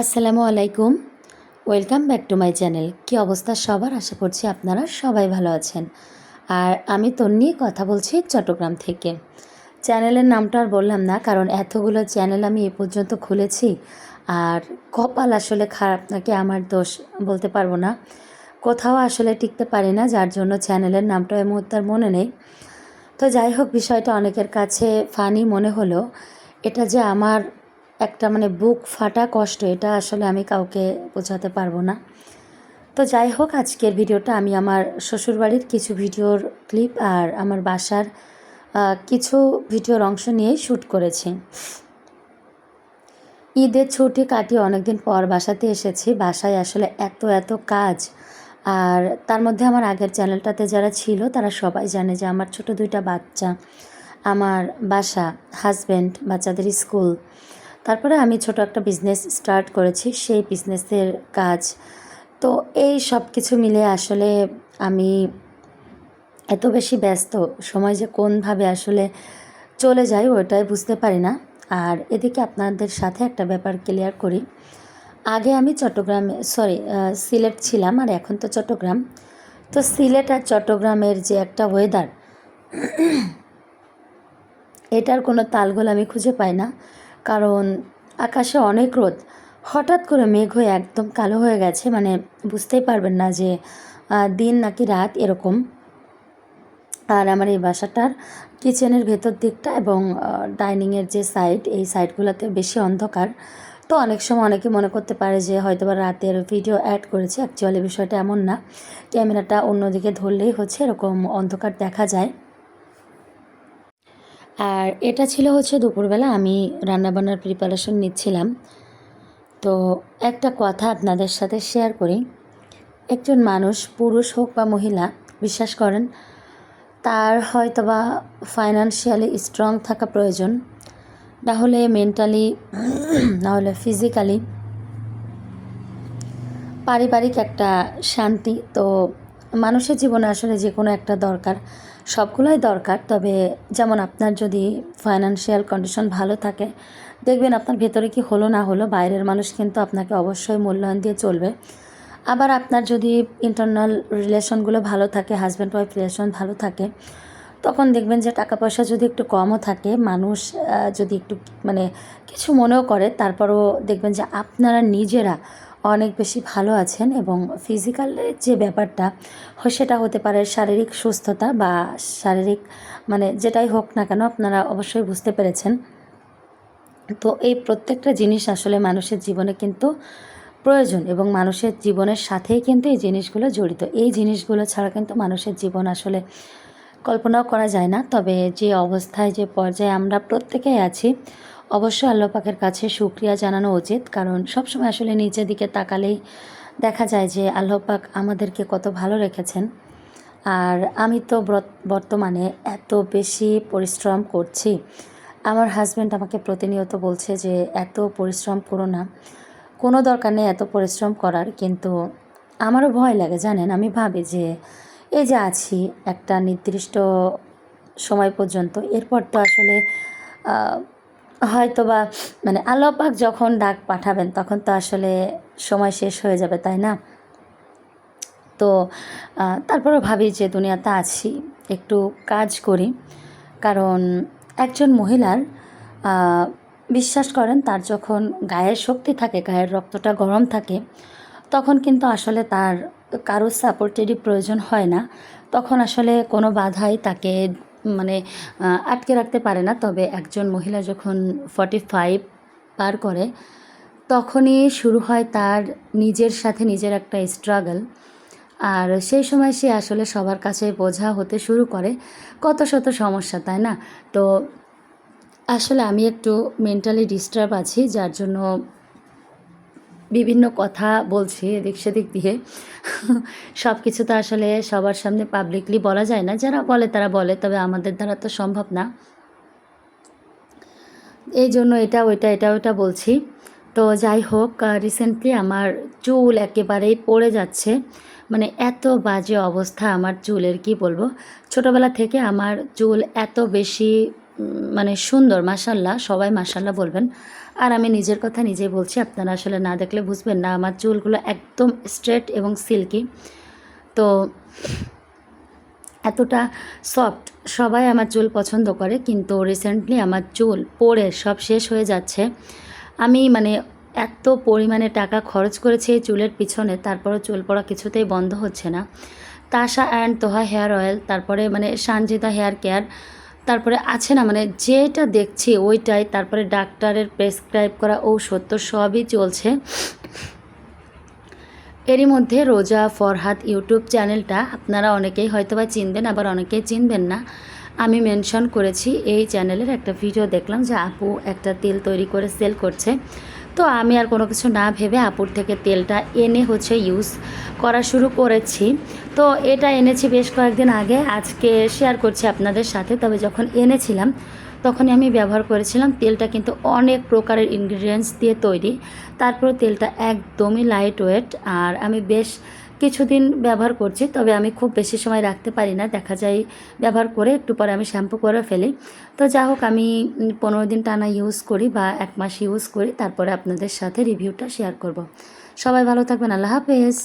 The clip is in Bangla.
আসসালামু আলাইকুম। Welcome back to my channel কী অবস্থা সবার? আশা করছি আপনারা সবাই ভালো আছেন। আর আমি তন্নি কথা বলছি চট্টগ্রাম থেকে। চ্যানেলের নামটা আর বললাম না, কারণ এতগুলো চ্যানেল আমি এ পর্যন্ত খুলেছি। আর কপাল আসলে খারাপ, নাকি আমার দোষ বলতে পারব না। কোথাও আসলে টিকতে পারি না, যার জন্য চ্যানেলের নামটা এই মুহূর্তে মনে নেই। তো যাই হোক, বিষয়টা অনেকের কাছে ফানি মনে হলো। এটা যে আমার একটা মানে বুক ফাটা কষ্ট, এটা আসলে আমি কাউকে বোঝাতে পারব না। তো যাই হোক, আজকের ভিডিওটা আমি আমার শ্বশুরবাড়ির কিছু ভিডিওর ক্লিপ আর আমার বাসার কিছু ভিডিওর অংশ নিয়েই শ্যুট করেছি। ঈদের ছুটি কাটিয়ে অনেকদিন পর বাসাতে এসেছি। বাসায় আসলে এত এত কাজ আর তার মধ্যে আমার আগের চ্যানেলটাতে যারা ছিল, তারা সবাই জানে যে আমার ছোট দুইটা বাচ্চা, আমার বাসা হাজব্যান্ড বাচ্চাদের স্কুল। তারপরে আমি ছোট একটা বিজনেস স্টার্ট করেছি, সেই বিজনেসের কাজ। তো এই সব কিছু মিলে আসলে আমি এত বেশি ব্যস্ত, সময় যে কোনভাবে আসলে চলে যায় ওটাই বুঝতে পারি না। আর এদিকে আপনাদের সাথে একটা ব্যাপার ক্লিয়ার করি। আগে আমি চট্টগ্রামে সরি সিলেট ছিলাম আর এখন তো চট্টগ্রাম। তো সিলেট আর চট্টগ্রামের যে একটা ওয়েদার এটার কোনো তালগোল আমি খুঁজে পাই না। কারণ আকাশে অনেক রোদ। হঠাৎ করে মেঘ হয়ে একদম কালো হয়ে গেছে মানে বুঝতেই পারবেন না যে দিন নাকি রাত এরকম। আর আমার এই বাসাটার কিচেনের ভেতর দিকটা এবং ডাইনিংয়ের যে সাইড, এই সাইডগুলোতে বেশি অন্ধকার। তো অনেক সময় অনেকে মনে করতে পারে যে হয়তো বা রাতের ভিডিও অ্যাড করেছে, অ্যাকচুয়ালি বিষয়টা এমন না। ক্যামেরাটা অন্যদিকে ধরলেই হচ্ছে এরকম অন্ধকার দেখা যায়। আর এটা ছিল হচ্ছে দুপুরবেলা আমি রান্নাবান্নার প্রিপারেশন নিচ্ছিলাম। তো একটা কথা আপনাদের সাথে শেয়ার করি। একজন মানুষ, পুরুষ হোক বা মহিলা, বিশ্বাস করেন, তার হয়তো বা ফাইনান্সিয়ালি স্ট্রং থাকা প্রয়োজন। না হলে মেন্টালি না হলে ফিজিক্যালি পারিবারিক একটা শান্তি। তো মানুষের জীবনে আসলে যে কোনো একটা দরকার, সবগুলোই দরকার। তবে যেমন আপনার যদি ফাইনান্সিয়াল কন্ডিশন ভালো থাকে, দেখবেন আপনার ভেতরে কি হলো না হলো, বাইরের মানুষ কিন্তু আপনাকে অবশ্যই মূল্যায়ন দিয়ে চলবে। আবার আপনার যদি ইন্টারনাল রিলেশনগুলো ভালো থাকে হাজব্যান্ড ওয়াইফ রিলেশন ভালো থাকে, তখন দেখবেন যে টাকা পয়সা যদি একটু কমও থাকে, মানুষ যদি একটু মানে কিছু মনেও করে, তারপরও দেখবেন যে আপনারা নিজেরা অনেক বেশি ভালো আছেন এবং ফিজিক্যাল যে ব্যাপারটা সেটা হতে পারে শারীরিক সুস্থতা বা শারীরিক মানে যেটাই হোক না কেন আপনারা অবশ্যই বুঝতে পেরেছেন। তো এই প্রত্যেকটা জিনিস আসলে মানুষের জীবনে কিন্তু প্রয়োজন এবং মানুষের জীবনের সাথেই কিন্তু এই জিনিসগুলো জড়িত। এই জিনিসগুলো ছাড়া কিন্তু মানুষের জীবন আসলে কল্পনাও করা যায় না। তবে যে অবস্থায়, যে পর্যায়ে আমরা প্রত্যেকেই আছি অবশ্যই আল্লাহ পাকের কাছে সুক্রিয়া জানানো উচিত, কারণ সবসময় আসলে নিচের দিকে তাকালেই দেখা যায় যে আল্লাহ পাক আমাদেরকে কত ভালো রেখেছেন। আর আমি তো ব্রত- বর্তমানে এত বেশি পরিশ্রম করছি। আমার হাজব্যান্ড আমাকে প্রতিনিয়ত বলছে যে এত পরিশ্রম করো না। কোনো দরকার নেই এত পরিশ্রম করার, কিন্তু আমারও ভয় লাগে, জানেন? আমি ভাবি যে এই যে আছি একটা নির্দিষ্ট সময় পর্যন্ত, এরপর তো আসলে হয়তো বা মানে আল্লাহ পাক যখন ডাক পাঠাবেন তখন তো আসলে সময় শেষ হয়ে যাবে তাই না? তো আহ, তারপরেও ভাবি যে দুনিয়াতে আছি একটু কাজ করি। কারণ একজন মহিলার বিশ্বাস করেন তার যখন গায়ের শক্তি থাকে গায়ের রক্তটা গরম থাকে তখন কিন্তু আসলে তার কারোর সাপোর্টেরই প্রয়োজন হয় না। তখন আসলে কোনো বাধাই তাকে মানে আটকে রাখতে পারে না। তবে একজন মহিলা যখন ফর্টি ফাইভ পার করে, তখনই শুরু হয় তার নিজের সাথে নিজের একটা স্ট্রাগল আর সেই সময় সে আসলে সবার কাছে বোঝা হতে শুরু করে। কত শত সমস্যা, তাই না? তো আসলে আমি একটু মেন্টালি ডিস্টার্ব আছি, যার জন্য বিভিন্ন কথা বলছি এদিক সেদিক দিয়ে। সব কিছু তো আসলে সবার সামনে পাবলিকলি বলা যায় না। যারা বলে তারা বলে, তবে আমাদের দ্বারা তো সম্ভব না। এই জন্য এটা, ওইটা এটা, ওইটা বলছি। তো যাই হোক রিসেন্টলি আমার চুল একেবারেই পড়ে যাচ্ছে। মানে এত বাজে অবস্থা আমার চুলের, কি বলব? ছোটোবেলা থেকে আমার চুল এত বেশি মানে সুন্দর মাসাল্লাহ সবাই মাসাল্লাহ বলবেন। আর আমি নিজের কথা নিজেই বলছি, আপনারা আসলে না দেখলে বুঝবেন না, আমার চুলগুলো একদম স্ট্রেট এবং সিল্কি। তো এতটা সফট, সবাই আমার চুল পছন্দ করে, কিন্তু রিসেন্টলি আমার চুল পড়ে সব শেষ হয়ে যাচ্ছে। আমি মানে এত পরিমাণে টাকা খরচ করেছি এই চুলের পিছনে, তারপরও চুল পড়া কিছুতেই বন্ধ হচ্ছে না। Tasa and Toha hair oil, তারপরে মানে সানজিদা হেয়ার কেয়ার তারপরে আছে না মানে যেটা দেখছি ওইটাই, তারপরে ডাক্তারের প্রেসক্রাইব করা ঔষধ, তো সবই চলছে। এরই মধ্যে রোজা ফরহাদ ইউটিউব চ্যানেলটা, আপনারা অনেকেই হয়তো বা চিনবেন, আবার অনেকেই চিনবেন না। আমি মেনশন করেছি, এই চ্যানেলের একটা ভিডিও দেখলাম যে আপু একটা তেল তৈরি করে সেল করছে। তো আমি আর কোনো কিছু না ভেবে আপুর থেকে তেলটা এনে হচ্ছে ইউজ করা শুরু করেছি। তো এটা এনেছি বেশ কয়েকদিন আগে, আজকে শেয়ার করছি আপনাদের সাথে। তবে যখন এনেছিলাম, তখনই আমি ব্যবহার করেছিলাম। তেলটা কিন্তু অনেক প্রকারের ইনগ্রিডিয়েন্টস দিয়ে তৈরি। তারপর তেলটা একদমই লাইট ওয়েট আর আমি বেশ কিছুদিন ব্যবহার করছি, তবে আমি খুব বেশি সময় রাখতে পারি না। দেখা যায় ব্যবহার করে একটু পরে আমি শ্যাম্পু করে ফেলি। তো যা হোক, আমি পনেরো দিন টানা ইউজ করি বা এক মাস ইউজ করি, তারপরে আপনাদের সাথে রিভিউটা শেয়ার করব। সবাই ভালো থাকবেন, আল্লাহ হাফেজ।